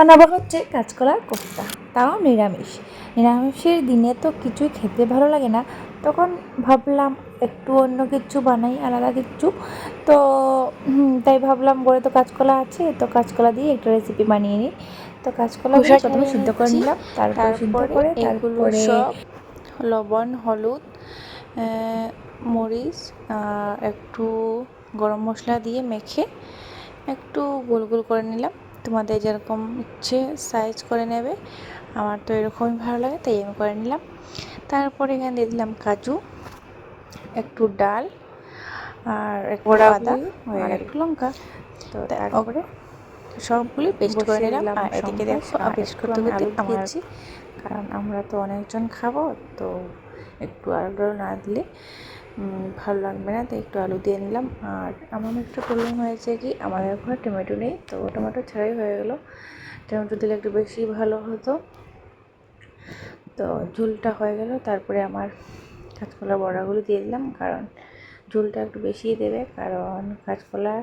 বানাবো হচ্ছে কাঁচকলার কোফতা তাও নিরামিষ। নিরামিষের দিনে তো কিছুই খেতে ভালো লাগে না। তখন ভাবলাম একটু অন্য কিছু বানাই আলাদা কিছু। তো তাই ভাবলাম বলে তো কাঁচকলা আছে তো কাঁচকলা দিয়ে একটা রেসিপি বানিয়ে নিই। তো কাঁচকলা প্রথমে সিদ্ধ করে নিলাম তারপরে সিদ্ধ করে তারপরে লবণ হলুদ মরিচ একটু গরম মশলা দিয়ে মেখে একটু গোল গোল করে নিলাম। তোমাদের যেরকম ইচ্ছে সাইজ করে নেবে আমার তো এরকমই ভালো লাগে তাই আমি করে নিলাম। তারপরে এখানে দিয়ে দিলাম কাজু একটু ডাল আর একটু আদা আর একটু লঙ্কা। তো তারপরে সবগুলি পেস্ট করে নিলাম। আর এদিকে দেখো পেস্ট করতে করতে দিয়েছি। কারণ আমরা তো অনেকজন খাব তো একটু আলু না দিলে ভালো লাগবে না তো একটু আলু দিয়ে নিলাম। আর আমার একটু প্রবলেম হয়েছে কি আমাদের ঘরে টমেটো নেই, তো টমেটো ছাড়াই হয়ে গেলো। টমেটো দিলে একটু বেশি ভালো হতো। তো ঝুলটা হয়ে গেল, তারপরে আমার কাঁচকলার বড়াগুলো দিয়ে দিলাম, কারণ ঝুলটা একটু বেশিই দেবে, কারণ কাঁচকলা